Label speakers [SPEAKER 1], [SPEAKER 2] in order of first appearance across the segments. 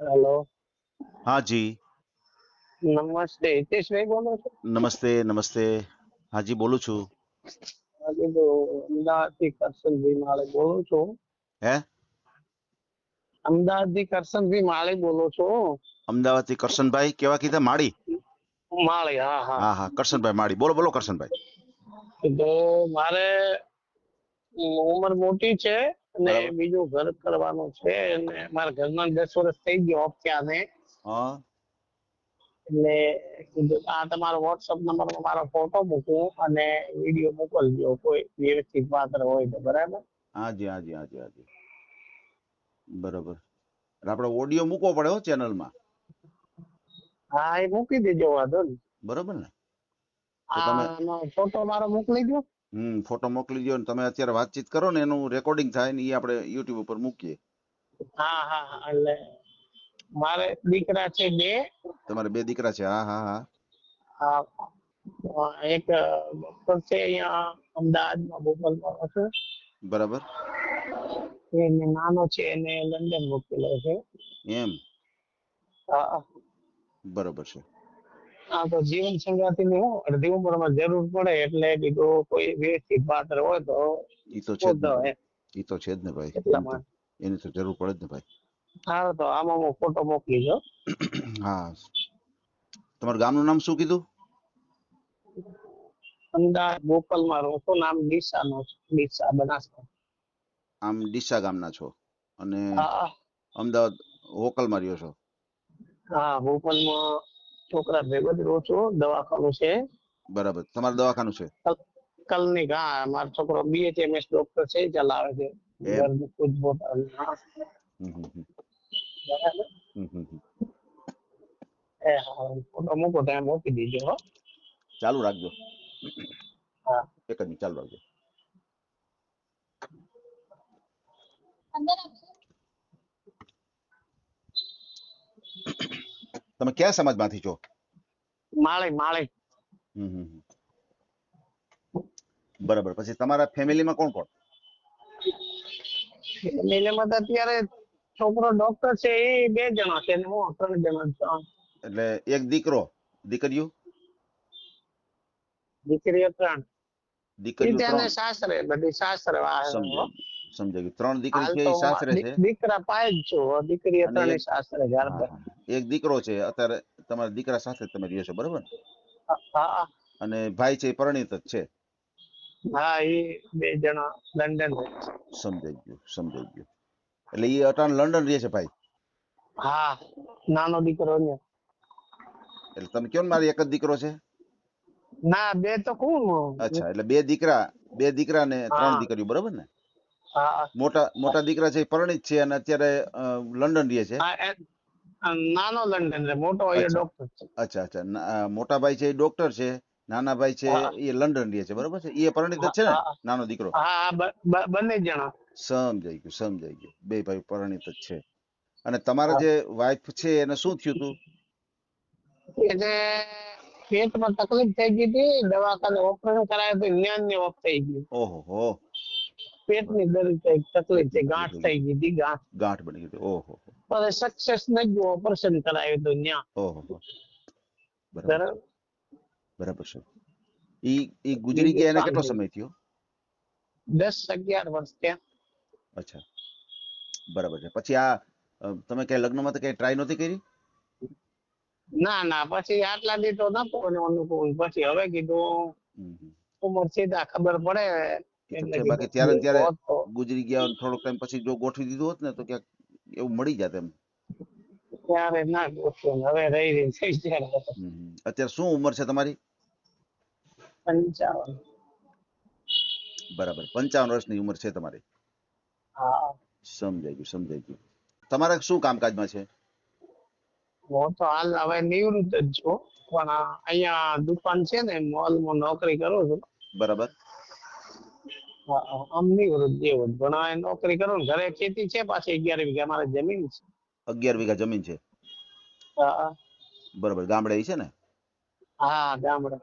[SPEAKER 1] Hello.
[SPEAKER 2] હા જી.
[SPEAKER 1] નમસ્તે. હિતેશભાઈ બોલો છો?
[SPEAKER 2] નમસ્તે નમસ્તે. હાજી બોલું છું.
[SPEAKER 1] આજે તો અમદાવાદથી કરશનભાઈ માળે બોલું છું.
[SPEAKER 2] હે?
[SPEAKER 1] અમદાવાદથી કરશનભાઈ માળે બોલો છો?
[SPEAKER 2] અમદાવાદથી કરશનભાઈ કેવા કીધા? માળી?
[SPEAKER 1] માળી હા હા.
[SPEAKER 2] હા હા કરશનભાઈ માળી. બોલો બોલો કરશનભાઈ.
[SPEAKER 1] તો મારે ઉંમર મોટી છે. અને બીજું ઘર કરવાનું છે અને મારા ઘરના દસ વર્ષ થઈ ગયો હપ્ત્યા ને
[SPEAKER 2] હા.
[SPEAKER 1] એટલે કીધું આ તમારો વોટ્સઅપ નંબરમાં મારો ફોટો મૂકો અને વીડિયો મોકલજો કોઈ વ્યવસ્થિત પાત્ર હોય તો બરાબર?
[SPEAKER 2] હાજી હાજી હાજી હાજી. બરોબર. આપણે ઓડિયો મૂકવો પડે હો ચેનલમાં
[SPEAKER 1] હા એ મૂકી દેજો વાંધો નહીં.
[SPEAKER 2] બરોબર ને?
[SPEAKER 1] ફોટો મારો મોકલી દો
[SPEAKER 2] હમ ફોટો મોકલી દો ને તમે અત્યારે વાતચીત કરો ને એનું રેકોર્ડિંગ થાય ને એ આપણે યુટ્યુબ ઉપર મૂકીએ.
[SPEAKER 1] હા હા એટલે મારે દીકરા છે બે.
[SPEAKER 2] તમારે બે દીકરા છે? હા હા હા.
[SPEAKER 1] એક ડોક્ટર છે અહીંયા અમદાવાદમાં ભોપાલમાં છે.
[SPEAKER 2] બરાબર.
[SPEAKER 1] એને નાનો છે એને લંડન મોકલેલો છે.
[SPEAKER 2] એમ?
[SPEAKER 1] હા.
[SPEAKER 2] બરોબર છે.
[SPEAKER 1] હા તો જીવન સંગાતીની હું અડધી ઉંમરમાં જરૂર પડે એટલે કીધું કોઈ વ્યવસ્થિત પાત્ર હોય તો
[SPEAKER 2] ઈ તો છે ને. ઈ તો છે જ ને ભાઈ. એની તો- જરૂર પડે જ ને ભાઈ.
[SPEAKER 1] હા તો આમાં હું ફોટો મોકલી દો
[SPEAKER 2] હા. તમારું ગામનું નામ શું કીધું?
[SPEAKER 1] અમદાવાદ બોપલમાં રહું છું. નામ ડીસાનો નો ડીસા બનાસકાંઠા.
[SPEAKER 2] આમ ડીસા ગામના છો. અને
[SPEAKER 1] હા.
[SPEAKER 2] અમદાવાદ હોકલમાં રહ્યો છો?
[SPEAKER 1] હા ભોપાલમાં છોકરા ભેગો જ રહું છું દવાખાનું છે.
[SPEAKER 2] બરાબર. તમારું દવાખાનું છે?
[SPEAKER 1] કલની હા મારો છોકરો બીએચએમએસ ડોક્ટર છે એ ચલાવે છે.
[SPEAKER 2] એમ.
[SPEAKER 1] ઘરનું ખુદ પોતાનું. હા,
[SPEAKER 2] હમ હમ હમ.
[SPEAKER 1] બરાબર?
[SPEAKER 2] હમ હમ હમ.
[SPEAKER 1] એ હા ફોટો મૂકો ત્યાં મૂકી દીજો હો.
[SPEAKER 2] ચાલુ રાખજો.
[SPEAKER 1] હા.
[SPEAKER 2] એક જ મિનિટ ચાલુ રાખજો. તમે કયા સમાજમાંથી છો
[SPEAKER 1] માળે માળે
[SPEAKER 2] હમ હમ હમ. બરાબર પછી તમારા ફેમિલીમાં કોણ કોણ
[SPEAKER 1] ફેમિલીમાં તો અત્યારે છોકરો ડોક્ટર છે એ બે જણા છે ને હું ત્રણ જણા છું
[SPEAKER 2] એટલે એક દીકરો દીકરીઓ?
[SPEAKER 1] દીકરીઓ ત્રણ.
[SPEAKER 2] દીકરીઓ
[SPEAKER 1] ઈ ત્યાંને
[SPEAKER 2] ત્રણ.
[SPEAKER 1] સાસરે બધી સાસરે વાળા છે, હો.
[SPEAKER 2] સમજાય. ત્રણ દીકરી છે એ સાસરે છે?
[SPEAKER 1] દીકરા પાય જ છો. દીકરી
[SPEAKER 2] અને
[SPEAKER 1] સાસરે પર
[SPEAKER 2] એક દીકરો છે. અત્યારે તમારા દીકરા સાથે તમે રહ્યો છો બરોબર
[SPEAKER 1] હા
[SPEAKER 2] અને ભાઈ છે એ પરિણીત જ છે?
[SPEAKER 1] હા એ બે જણા લંડન છે.
[SPEAKER 2] સમજાઈ ગયું સમજાઈ ગયું. એટલે એ અટાણ લંડન રહે છે ભાઈ?
[SPEAKER 1] હા નાનો દીકરો ને.
[SPEAKER 2] એટલે તમે કયો મારી મારે એક જ દીકરો છે?
[SPEAKER 1] ના બે તો કોણ
[SPEAKER 2] અચ્છા એટલે બે દીકરા બે દીકરા ને ત્રણ દીકરીઓ બરોબર ને? મોટા મોટા દીકરા છે પરણિત છે અને અત્યારે લંડન રહે છે.
[SPEAKER 1] નાનો લંડન રે મોટો એ ડોક્ટર છે.
[SPEAKER 2] અચ્છા અચ્છા. મોટા ભાઈ છે એ ડોક્ટર છે નાના ભાઈ છે એ લંડન રહે છે બરોબર છે? એ પરણિત જ છે ને નાનો દીકરો?
[SPEAKER 1] હા બંને જણા.
[SPEAKER 2] સમજાઈ ગયું સમજાઈ ગયું. બે ભાઈ પરણિત જ છે. અને તમારા જે વાઈફ છે એને શું થયું હતું
[SPEAKER 1] એને પેટમાં તકલીફ થઈ ગઈ હતી દવાખાને ઓપરેશન કરાયું હતું જ્ઞાનની ઓફ થઈ ગયું
[SPEAKER 2] ઓહો
[SPEAKER 1] પેટની થઈ તકલીફ છે ગાંઠ થઈ ગઈ હતી ગાંઠ.
[SPEAKER 2] ગાંઠ બની ગઈ ઓહો.
[SPEAKER 1] પણ સક્સેસ ગયું ઓપરેશન કરાવ્યું હતું ત્યાં
[SPEAKER 2] ઓહો. બરાબર.
[SPEAKER 1] બરાબર?
[SPEAKER 2] છે. ઈ ઈ ગુજરી ગયા એને કેટલો સમય થયો?
[SPEAKER 1] દસ અગિયાર વર્ષ ત્યાં
[SPEAKER 2] અચ્છા. બરાબર છે. પછી આ તમે કે લગ્નમાં તો કઈ ટ્રાય નહોતી કરી?
[SPEAKER 1] ના ના. પછી આટલા દી તો નતો ને અનુકૂળ. પછી હવે કીધું. ઉંમર સીધા ખબર પડે.
[SPEAKER 2] બાકી ત્યારે ત્યારે ગુજરી ગયા થોડોક ટાઈમ પછી જો ગોઠવી દીધું હોત ને તો ક્યાંક એવું મળી જાત એમ.
[SPEAKER 1] ત્યારે ના ગોઠવું હવે રહી રહી.
[SPEAKER 2] અત્યારે શું ઉંમર છે તમારી?
[SPEAKER 1] પંચાવન.
[SPEAKER 2] બરાબર પંચાવન વર્ષની ઉંમર છે તમારી.
[SPEAKER 1] હા.
[SPEAKER 2] સમજાઈ ગયું સમજાઈ ગયું. તમારે શું કામકાજમાં છે?
[SPEAKER 1] હું તો હાલ હવે નિવૃત્ત જ છું પણ અહીંયા દુકાન છે ને મોલમાં નોકરી કરું છું.
[SPEAKER 2] બરાબર.
[SPEAKER 1] આમ જ. પણ હવે નોકરી કરો ને ઘરે ખેતી છે પાછી અગિયાર વીઘા મારે જમીન છે.
[SPEAKER 2] અગિયાર વીઘા જમીન છે?
[SPEAKER 1] હા
[SPEAKER 2] બરાબર ગામડે છે ને?
[SPEAKER 1] હા ગામડે.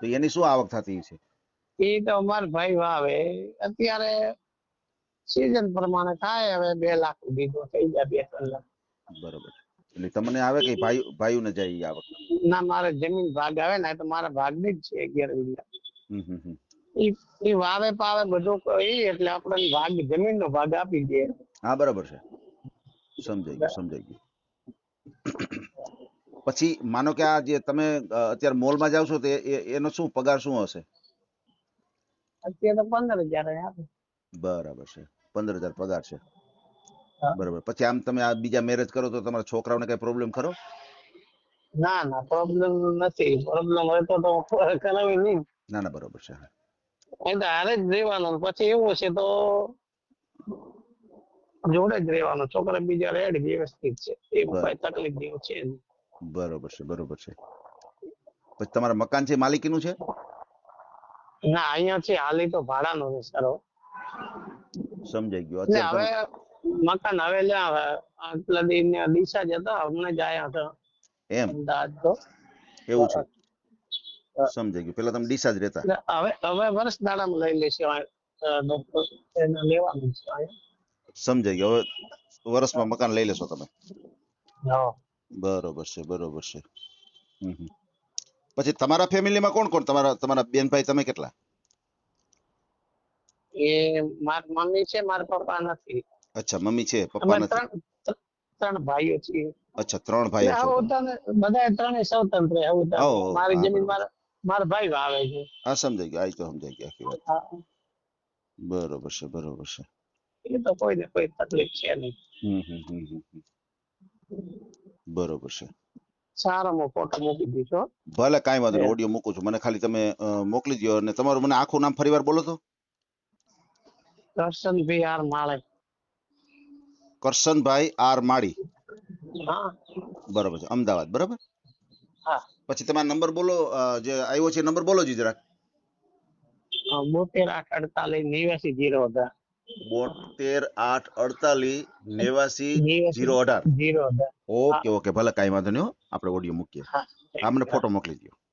[SPEAKER 2] તો એની શું આવક થતી છે
[SPEAKER 1] એ તો અમાર ભાઈ વાવે. અત્યારે સિઝન પ્રમાણે થાય હવે બે લાખ સુધી થઈ જાય બે ત્રણ લાખ.
[SPEAKER 2] બરોબર. એટલે તમને આવે કે ભાઈ ભાઈઓને જાય આવક?
[SPEAKER 1] ના મારે જમીન ભાગ આવે ને તો મારા ભાગની જ છે અગિયાર વીઘા. ઈ વાવે પાવે બધું કરી એટલે આપણે ભાગ જમીનનો ભાગ આપી દે.
[SPEAKER 2] હા બરાબર છે. સમજાઈ ગયું સમજાઈ ગયું. પછી માનો કે આ જે તમે અત્યારે મોલમાં જાવ છો તો એ- એ- એનો શું પગાર શું હશે?
[SPEAKER 1] અત્યારે પંદર હજાર
[SPEAKER 2] બરાબર છે. પંદર હજાર પગાર છે. બરાબર. પછી આમ તમે આ બીજા મેરેજ કરો તો તમારા છોકરાઓને કઈ પ્રોબ્લેમ ખરો?
[SPEAKER 1] ના ના પ્રોબ્લેમ નથી. પ્રોબ્લેમ હોય તો તો કરાવી નહીં
[SPEAKER 2] ના ના બરોબર છે
[SPEAKER 1] એ તો હારે જ રહેવાનું પછી એવું છે તો જોડે જ રહેવાનું છોકરા બીજા રેડ વ્યવસ્થિત છે.
[SPEAKER 2] એ.
[SPEAKER 1] કઈ તકલીફ જેવું છે
[SPEAKER 2] બરોબર છે બરોબર છે. પછી તમારા મકાન છે માલિકીનું છે?
[SPEAKER 1] ના અહીંયા છે હાલી તો ભાડાનો છે સારો
[SPEAKER 2] સમજાઈ ગયો. અત્યારે
[SPEAKER 1] હવે મકાન હવે હવે આટલા દિન ને ડીસા જતા હમણાં જ આયા હતા.
[SPEAKER 2] એમ?
[SPEAKER 1] અમદાવાદ તો.
[SPEAKER 2] એવું છે. સમજાઈ ગયું. પેલા તમે ડીસા જ રહેતા.
[SPEAKER 1] હવે હવે વર્ષ દાડામાં લઈ લેશે લેવાનું છે
[SPEAKER 2] સમજાઈ ગયું. હવે વર્ષમાં મકાન લઈ લેશો તમે. બરોબર છે બરોબર છે. પછી તમારા ફેમિલીમાં કોણ કોણ? તમારા તમારા બેન ભાઈ તમે કેટલા?
[SPEAKER 1] એ માર મમ્મી છે મારા પપ્પા નથી.
[SPEAKER 2] અચ્છા મમ્મી છે પપ્પા નથી.
[SPEAKER 1] ત્રણ ત્ર- ભાઈઓ છીએ.
[SPEAKER 2] અચ્છા ત્રણ ભાઈઓ છો
[SPEAKER 1] બધા ત્રણે સ્વતંત્ર મારી જમીન મારા મારા ભાઈ વાવે છે.
[SPEAKER 2] હા સમજાઈ ગયું. આ તો સમજાઈ ગઈ આખી વાત. બરોબર છે બરોબર છે.
[SPEAKER 1] એ તો કોઈને કોઈ તકલીફ છે નહીં.
[SPEAKER 2] બરોબર છે.
[SPEAKER 1] સારામાં ફોટો મૂકી દીધો.
[SPEAKER 2] ભલે કાંઈ વાંધો નહીં ઓડિયો મૂકું છું. મને ખાલી તમે મોકલી દો અને તમારું મને આખું નામ ફરીવાર બોલો તો.
[SPEAKER 1] કરશનભાઈ આર માળી.
[SPEAKER 2] કરશનભાઈ આર માળી. બરોબર છે. અમદાવાદ બરોબર? પછી તમારો નંબર બોલો જે આવ્યો છે નંબર બોલો જી જરાક.
[SPEAKER 1] બોતેર આઠ અડતાલીસ નેવ્યાસી જીરો અઢાર.
[SPEAKER 2] બોતેર આઠ અડતાલીસ નેવાસી જીરો અઢાર.
[SPEAKER 1] જીરો અઢાર.
[SPEAKER 2] ઓકે ઓકે ભલે કાંઈ વાંધો નહીં હો. આપણે ઓડિયો મૂકીએ.
[SPEAKER 1] હા.
[SPEAKER 2] હા મને ફોટો મોકલી દો